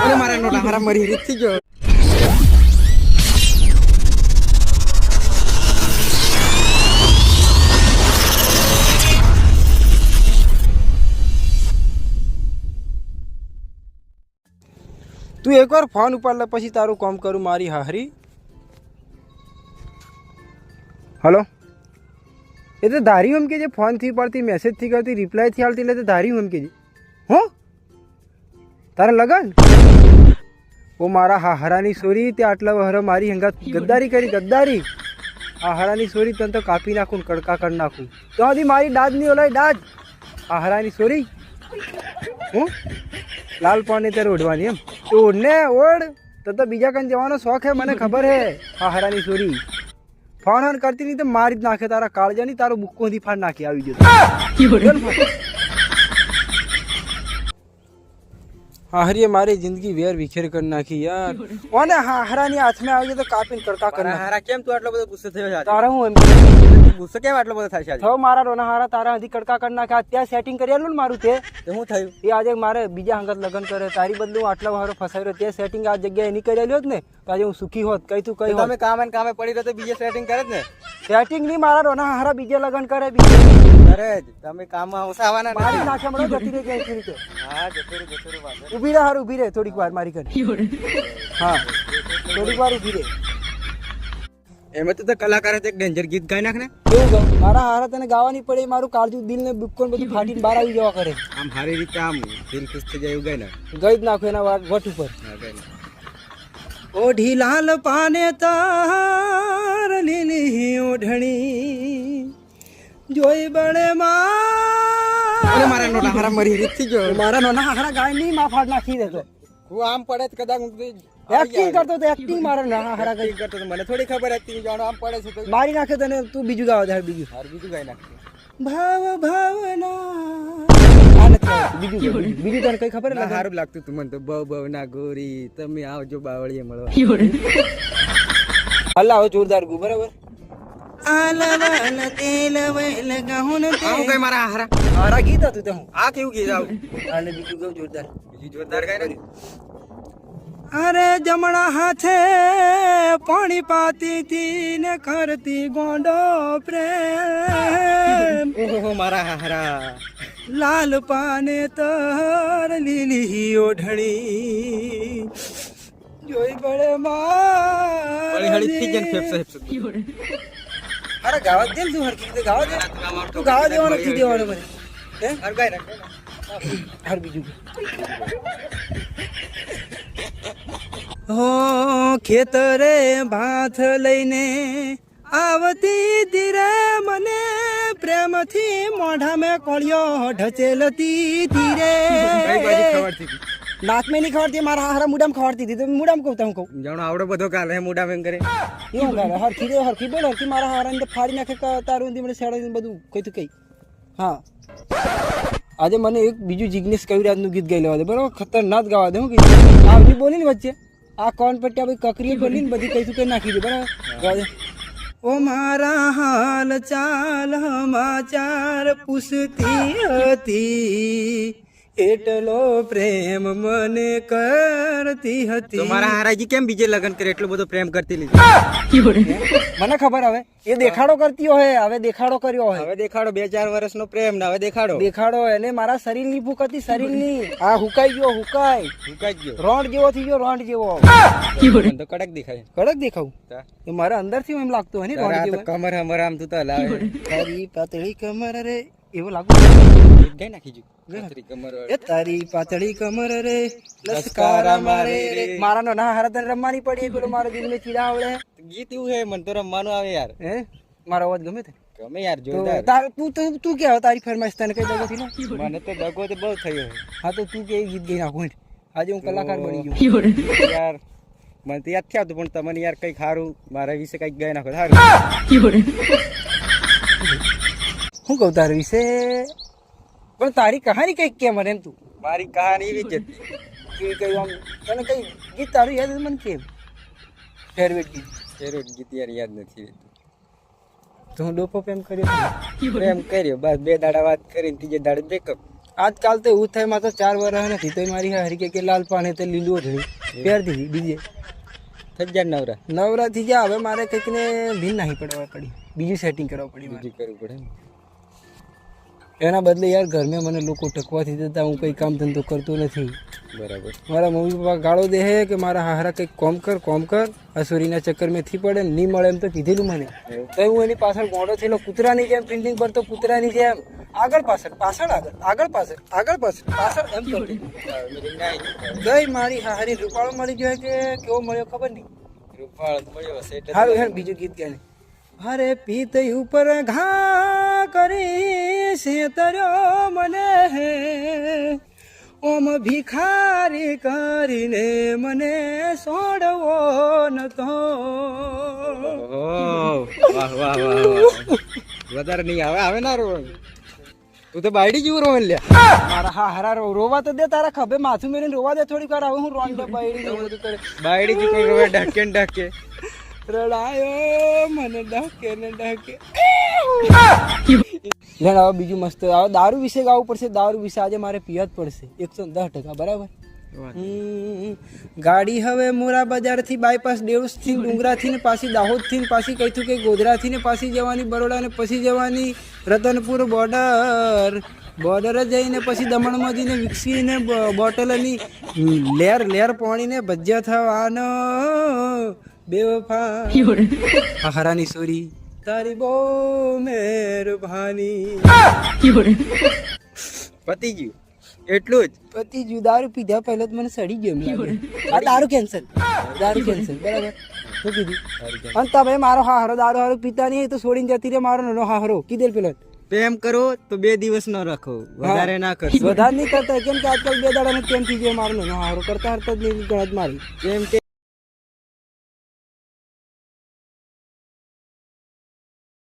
અરે મારા નોટા મારા મરી રીત થઈ તું એકવાર ફોન ઉપાડ લે, પછી તારું કામ કરું, મારી હાહરી. હલો? એ તો ધારી એમ કે જે ફોનથી પડતી મેસેજથી કરતી રિપ્લાયથી આવતી, એટલે તો ધારી એમ કે જે હો? તારે લગન? ઓ મારા હાહરાની સોરી તે આટલા વહર મારી હંગા ગદ્દારી કરી ગદ્દારી. હાહરાની સોરી તને તો કાપી નાખું કડકા કરી નાખું. તો હજી મારી દાદ નહીં ઓલાય દાદ. હાહરાની સોરી? હું? લાલ પાણી ત્યારે ઓઢવાની એમ. તો ઓઢને ઓઢ. તો તો બીજા કંઈ જવાનો શોખ હે મને ખબર હે હાહરાની સોરી. ફોન ફોન કરતી નહીં તો મારી જ નાખે તારા કાળજાની તારો બુક્કો ફાડ નાખી આવી જતો હાહરીએ મારી જિંદગી વેર વિખેર કરી નાખી યાર. ઓને હાહરાની હાથમાં આવી તો કાપીને કડકા કરી હારા કેમ તું આટલો બધો ગુસ્સો થયો છે તારા હું એમ ગુસ્સો કેમ આટલો બધો થાય છે? થયો મારા રોના હારા તારા હજી કડકા કરી નાખ્યા. ત્યાં સેટિંગ કરેલું ને મારું તે? હું શું થયું? એ આજે મારે બીજા હંગત લગ્ન કરે. તારી બદલું આટલો હારો ફસાઈ રહ્યો. તે સેટિંગ આ જગ્યાએ નહીં કરેલી હોત ને? તો આજે હું સુખી હોત કઈ તું કઈ તમે કામે કામે પડી રહ્યો તો બીજે સેટિંગ કરે જ ને? સેટિંગ નહીં મારા રોના હારા બીજે લગ્ન કરે બીજે. જ તમે કામમાં આવવાના મારી નાખે હમણાં જતી રહી કઈ રીતે. હા જતી રહી જતી વાંધો ઊભી રહે હાર ઊભી રહે થોડીક વાર મારી ઘરે. હા થોડીક વાર ઊભી રહે. એમાં તો કલાકાર એક ડેન્જર ગીત ગાઈ નાખ ને ગાઉં મારા હારા તને ગાવાની પડે મારું કાળજું દિલ ને બુક્કો બધું ફાટીને બહાર આવી જવા કરે. આમ સારી રીતે આમ દિલ ખુશ થઈ જાય એવું ગાઈ નાખ. ગઈ જ નાખું એના વટ ઉપર. ઓઢી લાલ પાને તાર લીલી ઓઢણી જોઈ બળે માં મારા નોટા હારા મરી રીત થઈ ગયો. મારા નાના હારા ગાય નહીં માં ફાડ નાખી દેતો હું આમ પડે તો કદાચ હું એક્ટિંગ કરતો તો એક્ટિંગ મારા નાના હારા acting કરતો તો મને થોડી ખબર હતી જાણો આમ પડે છે તો મારી નાખે તને તું બીજું ગાવ દે બીજું. હાર બીજું ગાઈ નાખ ભાવ ભાવના. આ નથી આવડતું. બીજું બીજું. તને કઈ ખબર ના સારું લાગતું તું મને તો. બહુ બહુ ગોરી તમે આવજો બાવળીએ મળવા. હલ્લા હવે જોરદાર ગુ બરાબર? આવું કઈ મારા હારા? હારા ગીત હતું તે હું. આ કેવું ગીત આવું? અને બીજું કેવું જોરદાર? બીજું જોરદાર કઈ નથી. અરે જમણા હાથે પાણી પાતી થી ને કરતી ગોંડો પ્રેમ. ઓહો મારા હારા. લાલ પાને તર લીલી ઓઢણી. જોઈ બળે માં હળી થઈ જાય ને ફેફસા ફેફસા. અરે ગાવા દે તું હરકી ગાવા દે. તું ગાવા દેવાનો નથી દેવાનો મને. હારું હાર બીજું. હો ખેતરે ભાથ લઈને આવતી ધીરે મને પ્રેમથી મોઢા મેં કોળિયો ઢચેલતી ધીરે. નાક મેં નહીં ખવડતી મારા હારા મુડામ ખવડતી હતી તો મુડામ કહું તો હું કહું. જાણો આવડો બધો કાલે મોઢા એમ કરે એવું કરે હરખી દે હરખી બોલ હરખી મારા હારા ને ફાડી નાખે કે તારું મને શેડાઈ બધું કઈ તું કઈ. હા. આજે મને એક બીજું જિગ્નેશ કવિરાજનું ગીત ગાઈ લેવા દે. બરાબર? ખતરનાક ગાવા દે, હું ગીત આ બધું બોલી ને વચ્ચે, આ કોણ પટ્યા ભાઈ કકરી બોલી ને બધી કઈ કે નાખી દે બરાબર? ઓ મારા હાલ ચાલ સમાચાર પૂછતી હતી. એટલો પ્રેમ મને કરતી હતી. મારા હારાજી કેમ બીજે લગ્ન કરે એટલો બધો પ્રેમ કરતી લીધી. મને ખબર હવે એ દેખાડો કરતી હોય હવે દેખાડો કર્યો હોય. હવે દેખાડો બે ચાર વર્ષનો પ્રેમ ને હવે દેખાડો. દેખાડો એને મારા શરીરની ભૂખ હતી શરીરની. આ હુકાઈ ગયો હુકાઈ. હુકાઈ ગયો. રોંડ જેવો થઈ ગયો રોંડ જેવો. તો કડક દેખાય. કડક દેખાવું? મારા અંદર મારા અંદરથી એમ લાગતું હોય ને રોંડ જેવો. કમર હમર આમ તું તો હલાવે. તારી પાતળી કમર રે એવું લાગુ ગીત ગાઈ નાખી જો તારી કમર એ તારી પાતળી કમર રે લસકારા મારે રે. મારા ના હારા રમવાની પડી પેલો મારો દિલ મેં ચીડા આવડે. ગીત એવું હે મને તો રમવાનું આવે યાર. હે? મારો અવાજ ગમે તે? ગમે યાર જોરદાર. તાર તું તું તું કે તારી ફરમાઈશ તને કઈ દગો થી ને? મને તો દગો તો બહુ થયો હા. તો તું કે ગીત ગઈ નાખું આજે હું કલાકાર બની ગયો. યાર મને તો યાદ થયા પણ તમને યાર કઈ સારું મારા વિશે કંઈક ગાઈ નાખો સારું શું કહું તારા વિશે? પણ તારી કહાની કંઈક કે મને તું. મારી કહાની એવી જ હતી કે કઈ આમ તને કઈ ગીત તારું યાદ મને કેમ ફેરવેટ ગીત. ફેવરેટ ગીત યાર યાદ નથી તો હું ડોપો પ્રેમ કર્યો પ્રેમ કર્યો. બસ બે દાડા વાત કરીને ત્રીજે દાડે બ્રેકઅપ આજકાલ તો એવું થાય તો ચાર વર્ષ નથી તો મારી હરી કે લાલ પાણી તો લીલું થયું પહેર દીધી બીજે. થઈ જાય નવરા? નવરા થઈ ગયા. હવે મારે કંઈક ને ભીન નાહી પડવા પડી. બીજું સેટિંગ કરવા પડી બીજું કરવું પડે. એના બદલે યાર ઘરમે મને લોકો ટકવાથી દેતા હું કંઈ કામ ધંધો કરતો નથી. બરાબર. મારા મમ્મી પપ્પા ગાળો દે હે કે મારા હારા કંઈક કોમ કર કોમ કર. આ સોરીના ચક્કર મેં થી પડે નહીં મળે એમ તો કીધેલું મને. તો હું એની પાછળ ગોળો થયેલો કૂતરાની જેમ પ્રિન્ટિંગ પર તો કૂતરાની જેમ. આગળ પાછળ પાછળ આગળ આગળ પાછળ આગળ પાછળ પાછળ એમ કરતો ગઈ મારી હારી રૂપાળો મળી ગયો કે કેવો મળ્યો ખબર નહીં. રૂપાળો મળ્યો હારું બીજું ગીત ગાને અરે પીત ઉપર ઘા કરી સેતર્યો મને. હે ઓમ ભિખારી કરીને મને સોડવો નતો. વધારે નહીં આવે આવે ના રોવા તું તો બાયડી જેવું રોવે લ્યા. મારા હા હારા રો- રોવા તો દે તારા ખભે માથું મેરીને રોવા દે થોડીક વાર. હવે હું રોન બાયડી બાયડી જેવું રોવે ઢકે ઢકે. રડાયો મને ડકે ને ડકે લેણ હવે બીજું મસ્ત હવે દારૂ વિશે ગાવું પડશે દારૂ વિશે આજે મારે પીવા જ પડશે. એકસો દસ ટકા બરાબર? ગાડી હવે મોરા બજારથી બાયપાસ દેવસથી ડુંગરાથી ને પાછી દાહોદથી ને પાછી કહીતું કે ગોધરાથી ને પાછી જવાની બરોડા ને પછી જવાની રતનપુર બોર્ડર બોર્ડર જઈને પછી દમણમાં જઈને વિકસીને બોટલની લેર લેર પાણીને ભજ્યા થવાનો. બેવફા હરાની સોરી તારી બહુ મહેરબાની પતી ગયું એટલું જ પતિ જુ દારૂ પીધા પહેલા તો મને સડી ગયો આ દારૂ કેન્સલ દારૂ કેન્સલ બરાબર શું કીધું અને તમે મારો હારો દારૂ હારો પીતા નહીં તો છોડીને જતી રે મારો નાનો હારો કીધેલ પેલો પ્રેમ કરો તો બે દિવસ ન રાખો વધારે ના કરશો વધારે નહીં કરતા કેમ કે આજકાલ બે દાડા ને કેમ થઈ ગયો મારો નાનો હારો કરતા હરતા જ નહીં ગણત મારી કેમ કે